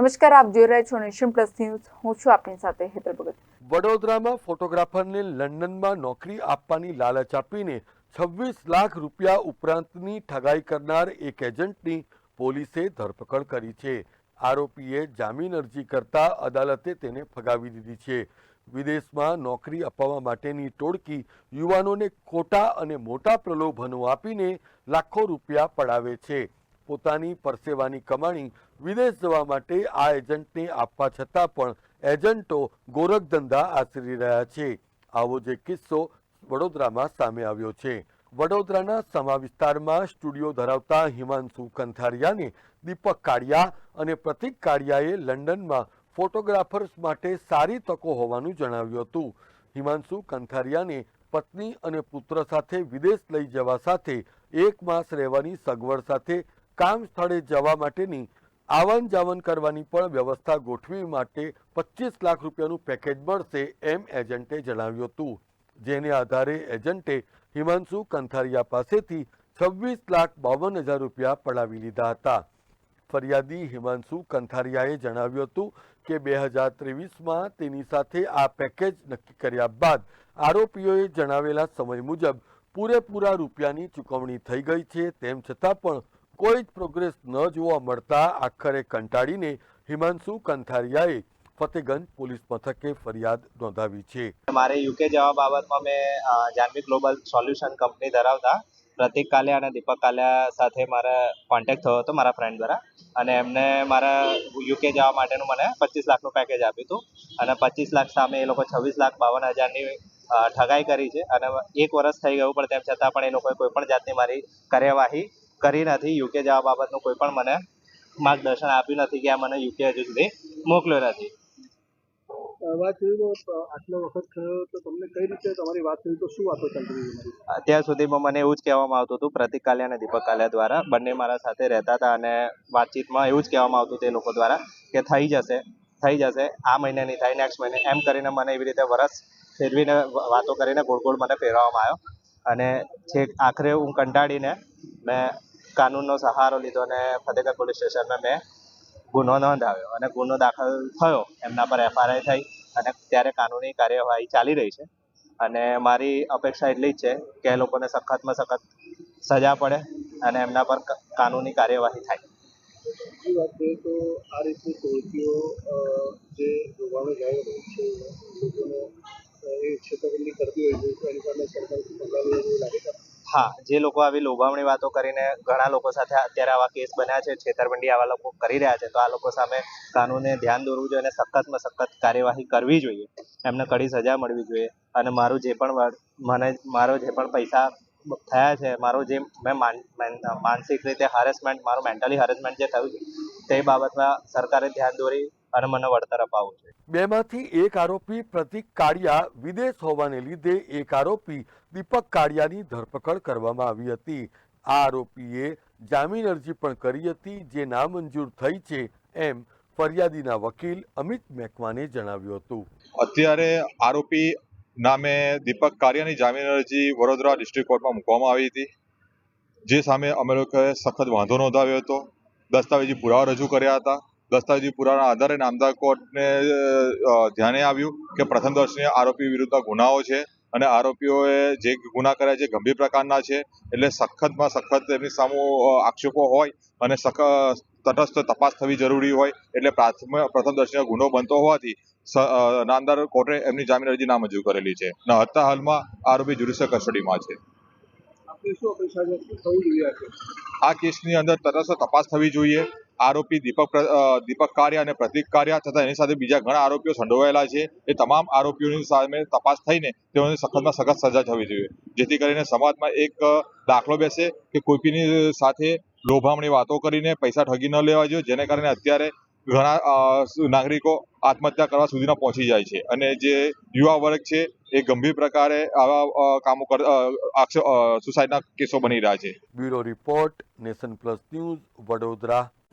નમસ્કાર, આપ જોઈ રહ્યા છો નેશન પ્લસ ન્યૂઝ. હું છું આપની સાથે હેતર ભગત. વડોદરામાં ફોટોગ્રાફરને લંડનમાં નોકરી આપવાની લાલચ આપીને છવ્વીસ લાખ રૂપિયા ઉપરાંતની ઠગાઈ કરનાર એક એજન્ટની પોલીસે ધરપકડ કરી છે. આરોપીએ જામીન અરજી કરતા અદાલતે તેને ફગાવી દીધી છે. વિદેશમાં નોકરી અપાવવા માટેની ટોળકી યુવાનોને ખોટા અને મોટા પ્રલોભનો આપીને લાખો રૂપિયા પડાવે છે. પોતાની પરસેવાની કમાણી વિદેશ જવા માટે આ એજન્ટને આપવા છતાં પણ એજન્ટો ગોરખધંધા આચરી રહ્યા છે. આવો જે કિસ્સો વડોદરામાં સામે આવ્યો છે. વડોદરાના સમા વિસ્તારમાં સ્ટુડિયો ધરાવતા હિમાંશુ કંથારિયાને દીપક કાળિયા અને પ્રતિક કાળિયાએ લંડનમાં ફોટોગ્રાફર્સ માટે સારી તકો હોવાનું જણાવ્યું હતું. હિમાંશુ કંથારિયાને પત્ની અને પુત્ર સાથે વિદેશ લઈ જવા સાથે એક માસ રહેવાની સગવડ સાથે કામ સ્થળે જવા માટેની આવન જાવન કરવાની પણ વ્યવસ્થા ગોઠવી માટે પચીસ લાખ રૂપિયાનું પેકેજ મળશે એમ એજન્ટે જણાવ્યું હતું. જેને આધારે એજન્ટે હિમાંશુ કંથારિયા પાસેથી છવ્વીસ લાખ બાવન હજાર રૂપિયા પડાવી લીધા હતા. ફરિયાદી હિમાંશુ કંથારિયાએ જણાવ્યું હતું કે બે હજાર ત્રેવીસમાં તેની સાથે આ પેકેજ નક્કી કર્યા બાદ આરોપીઓએ જણાવેલા સમય મુજબ પૂરેપૂરા રૂપિયાની ચૂકવણી થઈ ગઈ છે, તેમ છતાં પણ કોઈ જ પ્રોગ્રેસ ન જોવા મળતા આખરે કંટાળીને હિમાંશુ કંથારિયાએ ફતેગંજ પોલીસ મથકે ફરિયાદ નોંધાવી છે. મારે યુકે જવા બાબતમાં મેં જાનવી ગ્લોબલ સોલ્યુશન કંપની ધરાવતા પ્રતિક કાલિયા અને દીપક કાલિયા સાથે મારા કોન્ટેક્ટ થયો હતો મારા ફ્રેન્ડ દ્વારા. અને એમને મારા યુકે જવા માટેનું મને પચીસ લાખનું પેકેજ આપ્યું હતું. અને પચીસ લાખ સામે એ લોકો છવ્વીસ લાખ બાવન હજારની ઠગાઈ કરી છે. અને એક વર્ષ થઈ ગયું પણ તેમ છતાં પણ એ લોકોએ કોઈ પણ જાતની મારી કાર્યવાહી કરી નથી. યુકે જવા બાબતનું કોઈ પણ મને માર્ગદર્શન આપ્યું નથી કે આ મને યુકે હજુ સુધી મોકલ્યો નથી. અત્યાર સુધીમાં મને એવું જ કહેવામાં આવતું હતું પ્રતિક કાલિયા અને દીપક કાલિયા દ્વારા બંને મારા સાથે રહેતા હતા અને વાતચીતમાં એવું જ કહેવામાં આવતું તે લોકો દ્વારા કે થઈ જશે થઈ જશે આ મહિને નહીં થાય નેક્સ્ટ મહિને. એમ કરીને મને એવી રીતે વરસ ફેરવીને વાતો કરીને ગોળ ગોળ મને ફેરવવામાં આવ્યો. અને છેક આખરે હું કંટાળીને મેં કાનૂનનો સહારો લીધો અને ફતેગઢ પોલીસ સ્ટેશનમાં મેં ગુનો નોંધાવ્યો અને ગુનો દાખલ થયો. એમના પર એફઆરઆઈ થઈ અને ત્યારે કાનૂની કાર્યવાહી ચાલી રહી છે. અને મારી અપેક્ષા એટલી જ છે કે એ લોકોને સખતમાં સખત સજા પડે અને એમના પર કાનૂની કાર્યવાહી થાય. બીજી તો આ રીતની જે હા, જે લોકો આવી લોભામણી વાતો કરીને ઘણા લોકો સાથે અત્યારે આવા કેસ બન્યા છે, છેતરપિંડી આવા લોકો કરી રહ્યા છે, તો આ લોકો સામે કાનૂને ધ્યાન દોરવું જોઈએ અને સખતમાં સખત કાર્યવાહી કરવી જોઈએ. એમને કડી સજા મળવી જોઈએ. અને મારું જે પણ મને, મારો જે પણ પૈસા થયા છે, મારો જે મેં માન- માન- માનસિક રીતે હરેસમેન્ટ મારું મેન્ટલી હરેસમેન્ટ જે થયું છે, તે બાબતમાં સરકારે ધ્યાન દોરી અને મને વળતર અપાવવું છે. બેમાંથી એક આરોપી પ્રતિક કાળિયા વિદેશ હોવાને લીધે એક આરોપી દીપક કાળિયાની ધરપકડ કરવામાં આવી હતી. આ આરોપીએ જામીન અરજી પણ કરી હતી જે નામંજૂર થઈ છે એમ ફરિયાદીના વકીલ અમિત મેકવાને જણાવ્યું હતું. અત્યારે આરોપી નામે દીપક કારિયાની જામીન અરજી વડોદરા ડિસ્ટ્રિક્ટ કોર્ટમાં મૂકવામાં આવી હતી. જે સામે અમે લોકોએ સખત વાંધો નોંધાવ્યો હતો. દસ્તાવેજી પુરાવા રજૂ કર્યા હતા. દસ્તાવેજી પુરાવાના આધારે નામદાર કોર્ટને ધ્યાને આવ્યું કે પ્રથમ દર્શનીય આરોપી વિરુદ્ધ ગુનાઓ છે અને આરોપીઓએ જે ગુના કર્યા છે ગંભીર પ્રકારના છે. એટલે સખતમાં સખત એમની સામે આક્ષેપો હોય અને તટસ્થ તપાસ થવી જરૂરી હોય એટલે પ્રાથમિક પ્રથમ દર્શનીય ગુનો બનતો હોવાથી નામદાર કોર્ટે એમની જામીન અરજી નામંજૂર કરેલી છે. અને અત્યાર હાલમાં આરોપી જ્યુડિશિયલ કસ્ટડીમાં છે? આ કેસની અંદર તટસ્થ તપાસ થવી જોઈએ. આરોપી દીપક દીપક કારિયા અને પ્રતિક કારિયા તથા એની સાથે બીજા ઘણા આરોપીઓ સંડોવાયેલા છે. એ તમામ આરોપીઓની સામે તપાસ થઈને તેઓને સખતમાં સખત સજા થવી જોઈએ. જેથી કરીને સમાજમાં એક દાખલો બેસે કે કોઈની સાથે લોભામણી વાતો કરીને પૈસા ઠગી ન લેવા જોઈએ, જેને કારણે અત્યારે ઘણા નાગરિકો આત્મહત્યા કરવા સુધીના પહોંચી જાય છે. અને જે યુવા વર્ગ છે, એ ગંભીર પ્રકારે આવા કામો સુસાઇડના કેસો બની રહ્યા છે. Bureau report nation plus news Vadodara.